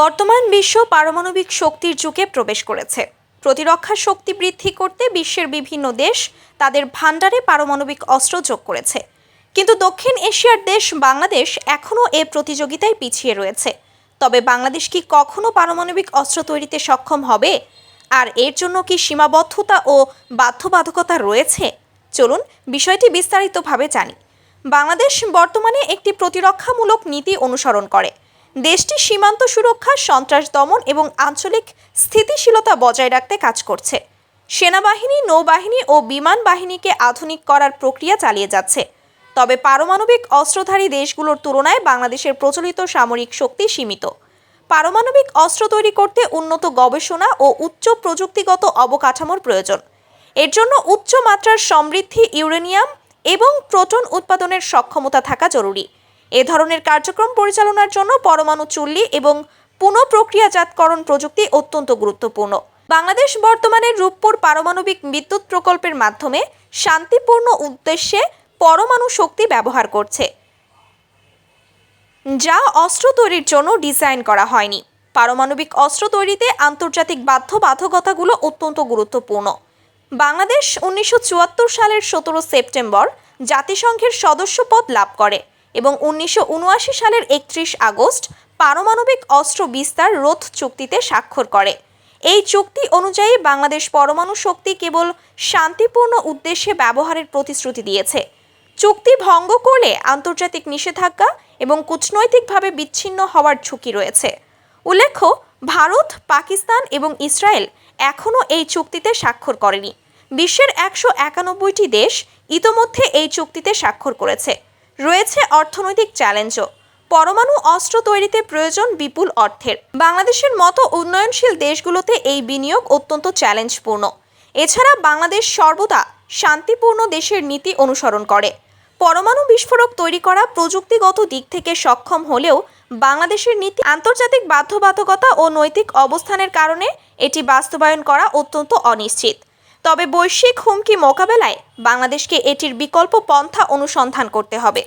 বর্তমান বিশ্ব পারমাণবিক শক্তির যুগে প্রবেশ করেছে। প্রতিরক্ষা শক্তি বৃদ্ধি করতে বিশ্বের বিভিন্ন দেশ তাদের ভাণ্ডারে পারমাণবিক অস্ত্র যোগ করেছে। কিন্তু দক্ষিণ এশিয়ার দেশ বাংলাদেশ এখনও এ প্রতিযোগিতায় পিছিয়ে রয়েছে। তবে বাংলাদেশ কি কখনো পারমাণবিক অস্ত্র তৈরিতে সক্ষম হবে? আর এর জন্য কি সীমাবদ্ধতা ও বাধ্যবাধকতা রয়েছে? চলুন বিষয়টি বিস্তারিতভাবে জানি। বাংলাদেশ বর্তমানে একটি প্রতিরক্ষামূলক নীতি অনুসরণ করে। দেশটি সীমান্ত সুরক্ষা, সন্ত্রাস দমন এবং আঞ্চলিক স্থিতিশীলতা বজায় রাখতে কাজ করছে। সেনাবাহিনী, নৌবাহিনী ও বিমান বাহিনীকে আধুনিক করার প্রক্রিয়া চালিয়ে যাচ্ছে। তবে পারমাণবিক অস্ত্রধারী দেশগুলোর তুলনায় বাংলাদেশের প্রচলিত সামরিক শক্তি সীমিত। পারমাণবিক অস্ত্র তৈরি করতে উন্নত গবেষণা ও উচ্চ প্রযুক্তিগত অবকাঠামোর প্রয়োজন। এর জন্য উচ্চ মাত্রার সমৃদ্ধি ইউরেনিয়াম এবং প্রোটন উৎপাদনের সক্ষমতা থাকা জরুরি। এ ধরনের কার্যক্রম পরিচালনার জন্য পরমাণু চুল্লি এবং পুনঃপ্রক্রিয়াজাতকরণ প্রযুক্তি অত্যন্ত গুরুত্বপূর্ণ। বাংলাদেশ বর্তমানে রূপপুর পারমাণবিক বিদ্যুৎ প্রকল্পের মাধ্যমে শান্তিপূর্ণ উদ্দেশ্যে পরমাণু শক্তি ব্যবহার করছে, যা অস্ত্র তৈরির জন্য ডিজাইন করা হয়নি। পারমাণবিক অস্ত্র তৈরিতে আন্তর্জাতিক বাধ্যবাধকতাগুলো অত্যন্ত গুরুত্বপূর্ণ। বাংলাদেশ উনিশশো চুয়াত্তর সালের সতেরো সেপ্টেম্বর জাতিসংঘের সদস্যপদ লাভ করে। এবং উনিশশো উনআশি সালের একত্রিশ আগস্ট পারমাণবিক অস্ত্র বিস্তার রোধ চুক্তিতে স্বাক্ষর করে। এই চুক্তি অনুযায়ী বাংলাদেশ পরমাণু শক্তি কেবল শান্তিপূর্ণ উদ্দেশ্যে ব্যবহারের প্রতিশ্রুতি দিয়েছে। চুক্তি ভঙ্গ করলে আন্তর্জাতিক নিষেধাজ্ঞা এবং কূটনৈতিকভাবে বিচ্ছিন্ন হওয়ার ঝুঁকি রয়েছে। উল্লেখ্য, ভারত, পাকিস্তান এবং ইসরায়েল এখনও এই চুক্তিতে স্বাক্ষর করেনি। বিশ্বের একশো একানব্বইটি দেশ ইতোমধ্যে এই চুক্তিতে স্বাক্ষর করেছে। রয়েছে অর্থনৈতিক চ্যালেঞ্জও। পরমাণু অস্ত্র তৈরিতে প্রয়োজন বিপুল অর্থের। বাংলাদেশের মতো উন্নয়নশীল দেশগুলোতে এই বিনিয়োগ অত্যন্ত চ্যালেঞ্জপূর্ণ। এছাড়া বাংলাদেশ সর্বদা শান্তিপূর্ণ দেশের নীতি অনুসরণ করে। পরমাণু বিস্ফোরক তৈরি করা প্রযুক্তিগত দিক থেকে সক্ষম হলেও বাংলাদেশের নীতি আন্তর্জাতিক বাধ্যবাধকতা ও নৈতিক অবস্থানের কারণে এটি বাস্তবায়ন করা অত্যন্ত অনিশ্চিত। তবে বৈশ্বিক হুমকি মোকাবেলায় বাংলাদেশকে এটির বিকল্প পন্থা অনুসন্ধান করতে হবে।